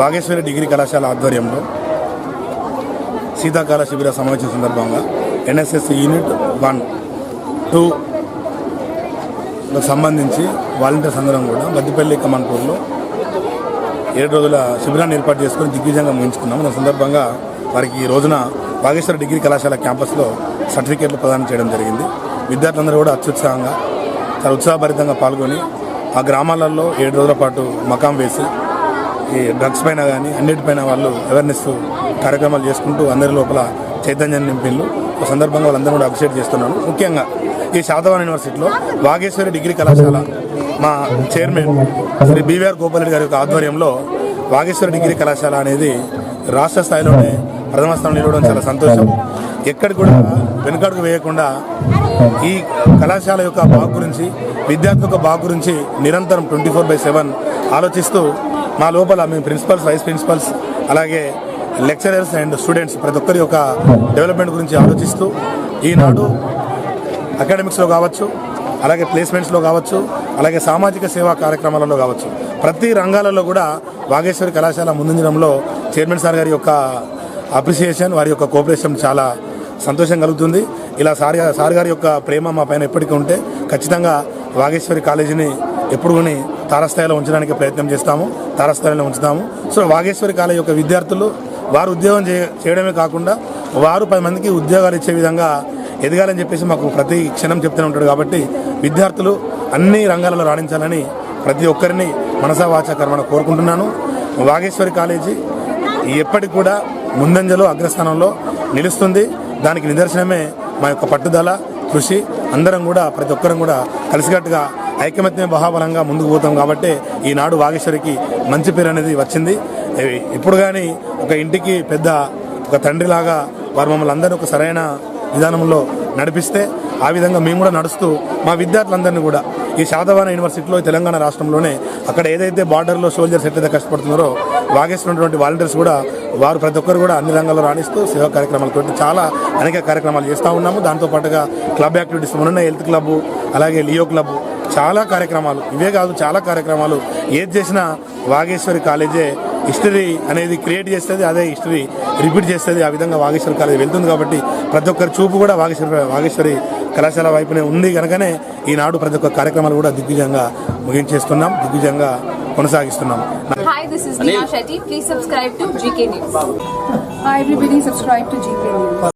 Vageshwari degree కళాశాల ఆధ్వర్యంలో శీతాకాల శిబిర సమావేశం సందర్భంగా ఎన్ఎస్ఎస్ యూనిట్ వన్ టూ సంబంధించి వాలంటీర్స్ అందరం కూడా మద్దిపల్లి కమాన్పూర్లో ఏడు రోజుల శిబిరాన్ని ఏర్పాటు చేసుకుని దిగ్విజయంగా ముగించుకున్నాం. దాని సందర్భంగా వారికి ఈ రోజున వాగేశ్వర డిగ్రీ కళాశాల క్యాంపస్లో సర్టిఫికేట్లు ప్రదానం చేయడం జరిగింది. విద్యార్థులందరూ కూడా అత్యుత్సాహంగా చాలా ఉత్సాహభరితంగా పాల్గొని ఆ గ్రామాలలో ఏడు రోజుల పాటు మకాం వేసి ఈ డ్రగ్స్ పైన కానీ అన్నిటిపైన వాళ్ళు అవేర్నెస్ కార్యక్రమాలు చేసుకుంటూ అందరి లోపల చైతన్యం నింపిళ్ళు. ఒక సందర్భంగా వాళ్ళందరూ కూడా అప్రిషియేట్ చేస్తున్నాను ముఖ్యంగా ఈ శాతవాన్ యూనివర్సిటీలో వాగేశ్వరి డిగ్రీ కళాశాల మా చైర్మన్ శ్రీ బీవీఆర్ గోపాలరెడ్డి గారి యొక్క ఆధ్వర్యంలో వాగేశ్వరి డిగ్రీ కళాశాల అనేది రాష్ట్ర స్థాయిలోనే ప్రథమ స్థానం నిలవడం చాలా సంతోషం. ఎక్కడికి కూడా వెనుకడుగు వేయకుండా ఈ కళాశాల యొక్క బాగు గురించి విద్యార్థి యొక్క బాగు గురించి నిరంతరం ట్వంటీ ఫోర్ బై సెవెన్ ఆలోచిస్తూ మా లోపల మేము ప్రిన్సిపల్స్ వైస్ ప్రిన్సిపల్స్ అలాగే లెక్చరర్స్ అండ్ స్టూడెంట్స్ ప్రతి ఒక్కరి యొక్క డెవలప్మెంట్ గురించి ఆలోచిస్తూ ఈనాడు అకాడమిక్స్లో కావచ్చు అలాగే ప్లేస్మెంట్స్లో కావచ్చు అలాగే సామాజిక సేవా కార్యక్రమాలలో కావచ్చు. ప్రతి రంగాలలో కూడా వాగేశ్వరి కళాశాల ముందుంచడంలో చైర్మన్ సార్ గారి యొక్క అప్రిసియేషన్ వారి యొక్క కోఆపరేషన్ చాలా సంతోషం కలుగుతుంది. ఇలా సార్ సార్ గారి యొక్క ప్రేమ మా పైన ఎప్పటికీ ఉంటే ఖచ్చితంగా వాగేశ్వరి కాలేజీని ఎప్పుడు కొని తారస్థాయిలో ఉంచడానికి ప్రయత్నం చేస్తాము తారస్థాయిలో ఉంచుతాము. సో వాగేశ్వరి కాలేజ్ యొక్క విద్యార్థులు వారు ఉద్యోగం చేయడమే కాకుండా వారు పది మందికి ఉద్యోగాలు ఇచ్చే విధంగా ఎదగాలని చెప్పేసి మాకు ప్రతి క్షణం చెప్తూనే ఉంటాడు కాబట్టి విద్యార్థులు అన్ని రంగాలలో రాణించాలని ప్రతి ఒక్కరిని మనసా వాచా కోరుకుంటున్నాను. వాగేశ్వరి కాలేజీ ఎప్పటికి కూడా ముందంజలో అగ్రస్థానంలో నిలుస్తుంది. దానికి నిదర్శనమే మా యొక్క పట్టుదల కృషి. అందరం కూడా ప్రతి ఒక్కరం కూడా కలిసికట్టుగా ఐకమత్య బహాబలంగా ముందుకు పోతాం కాబట్టి ఈనాడు వాగేశ్వరికి మంచి పేరు అనేది వచ్చింది. ఇప్పుడు కానీ ఒక ఇంటికి పెద్ద ఒక తండ్రిలాగా వారు మమ్మల్ని అందరూ ఒక సరైన విధానంలో నడిపిస్తే ఆ విధంగా మేము కూడా నడుస్తూ మా విద్యార్థులందరినీ కూడా ఈ శాతవాన యూనివర్సిటీలో తెలంగాణ రాష్ట్రంలోనే అక్కడ ఏదైతే బార్డర్లో సోల్జర్స్ ఎట్లయితే కష్టపడుతున్నారో వాగేస్తున్నటువంటి వాలంటీర్స్ కూడా వారు ప్రతి ఒక్కరు కూడా అన్ని రంగాల్లో రాణిస్తూ సేవా కార్యక్రమాలతో చాలా అనేక కార్యక్రమాలు చేస్తూ ఉన్నాము. దాంతోపాటుగా క్లబ్ యాక్టివిటీస్ మొన్న హెల్త్ క్లబ్ అలాగే లియో క్లబ్ చాలా కార్యక్రమాలు. ఇవే కాదు చాలా కార్యక్రమాలు. ఏది చేసినా వాగేశ్వరి కాలేజే హిస్టరీ అనేది క్రియేట్ చేస్తుంది అదే హిస్టరీ రిపీట్ చేస్తుంది. ఆ విధంగా వాగేశ్వరి కాలేజ్ వెళ్తుంది కాబట్టి ప్రతి ఒక్కరి చూపు కూడా వాగేశ్వరి వాగేశ్వరి కళాశాల వైపునే ఉంది కనుకనే ఈనాడు ప్రతి ఒక్క కార్యక్రమాలు కూడా దిగ్విజయంగా ముగించేస్తున్నాం దిగ్విజయంగా కొనసాగిస్తున్నాం.